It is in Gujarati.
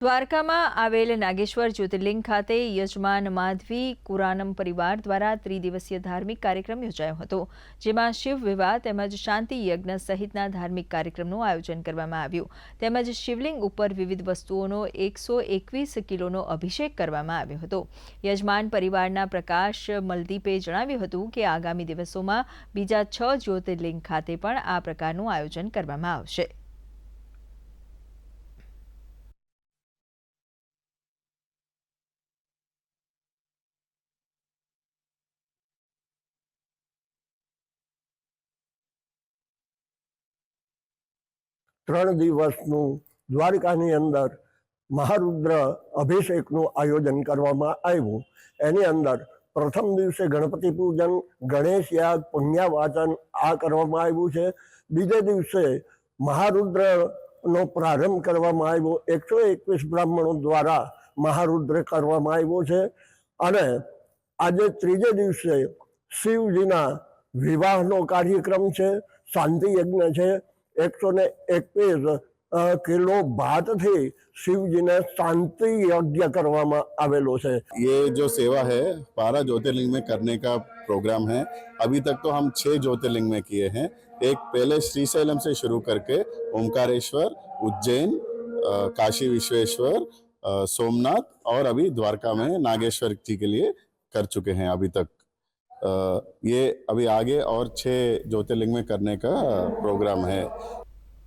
દ્વારકામાં આવેલ નાગેશ્વર જ્યોતિર્લિંગ ખાતે યજમાન માધવી કુરાનમ પરિવાર દ્વારા ત્રિદિવસીય ધાર્મિક કાર્યક્રમ યોજાયો હતો, જેમાં શિવ વિવાહ તેમજ શાંતિ યજ્ઞ સહિતના ધાર્મિક કાર્યક્રમનું આયોજન કરવામાં આવ્યું. તેમજ શિવલિંગ ઉપર વિવિધ વસ્તુઓનો એકસો એકવીસ કિલોનો અભિષેક કરવામાં આવ્યો હતો. યજમાન પરિવારના પ્રકાશ મલદીપે જણાવ્યું હતું કે આગામી દિવસોમાં બીજા છ જ્યોતિર્લિંગ ખાતે પણ આ પ્રકારનું આયોજન કરવામાં આવશે. ત્રણ દિવસનું દ્વારકાની અંદર મહારુદ્ર અભિષેકનું આયોજન કરવામાં આવ્યું. એની અંદર પ્રથમ દિવસે ગણપતિ પૂજન, ગણેશ યાદ, પુણ્યાવાચન આ કરવામાં આવ્યું છે. બીજે દિવસે મહારુદ્રનો પ્રારંભ કરવામાં આવ્યો. એકસો એકવીસ બ્રાહ્મણો દ્વારા મહારુદ્ર કરવામાં આવ્યો છે. અને આજે ત્રીજે દિવસે શિવજીના વિવાહનો કાર્યક્રમ છે, શાંતિ યજ્ઞ છે. એકસો ને એકવીસ અ, કિલો ભાતથી શિવજીને શાંતિ યજ્ઞ કરવામાં આવેલો છે ये जो सेवा है बारह ज्योतिर्लिंग में करने का प्रोग्राम है अभी तक तो हम छह ज्योतिर्लिंग में किए हैं एक पहले श्रीशैलम से शुरू करके ओमकारेश्वर उज्जैन अ, काशी विश्वेश्वर अ, सोमनाथ और अभी द्वारका में नागेश्वर जी के लिए कर चुके हैं अभी तक अ, ये अभी आगे और छह ज्योतिर्लिंग में करने का प्रोग्राम है